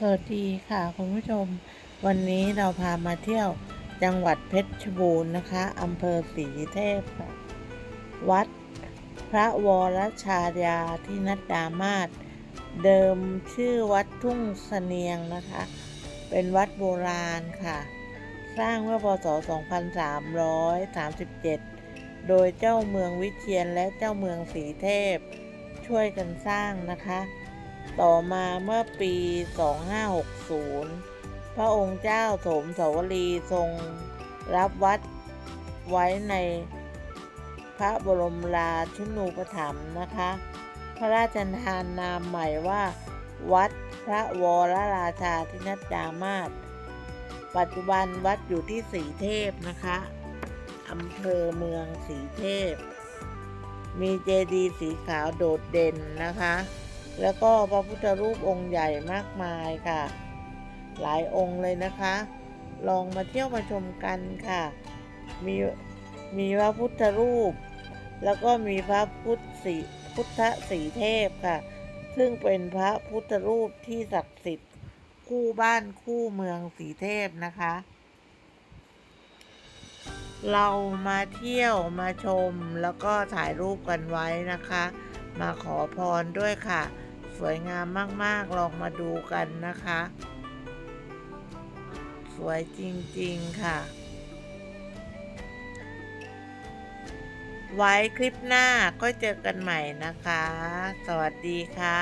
สวัสดีค่ะคุณผู้ชม วันนี้เราพามาเที่ยวจังหวัดเพชรบูรณ์นะคะอำเภอศรีเทพค่ะ วัดพระวรชายาที่นัดดามาศเดิมชื่อวัดทุ่งเสนียงนะคะ เป็นวัดโบราณค่ะ สร้างเมื่อพศ 2337 โดยเจ้าเมืองวิเชียนและเจ้าเมืองศรีเทพ ช่วยกันสร้างนะคะ ต่อมาเมื่อปี 2560 พระองค์เจ้าโสมสวรีทรงรับวัดไว้ในพระบรมราชินูปถัมภ์นะคะ พระราชทานนามใหม่ว่า วัดพระวรราชาธินัดดามาศปัจจุบันวัดอยู่ที่สีเทพนะคะอำเภอเมืองสีเทพ มีเจดีย์สีขาวโดดเด่นนะคะ แล้วก็พระพุทธรูปองค์ใหญ่มากมายค่ะ หลายองค์เลยนะคะ ลองมาเที่ยวมาชมกันค่ะ มีมีพระพุทธรูป แล้วก็มีพระพุทธสีพุทธสีเทพค่ะ ซึ่งเป็นพระพุทธรูปที่ศักดิ์สิทธิ์คู่บ้านคู่เมืองสีเทพนะคะ เรามาเที่ยวมาชมแล้วก็ถ่ายรูปกันไว้นะคะ มาขอพรด้วยค่ะ สวยงามมาก ๆ ลองมาดูกันนะคะ สวยจริง ๆ ค่ะ ไว้คลิปหน้าก็เจอกันใหม่นะคะ สวัสดีค่ะ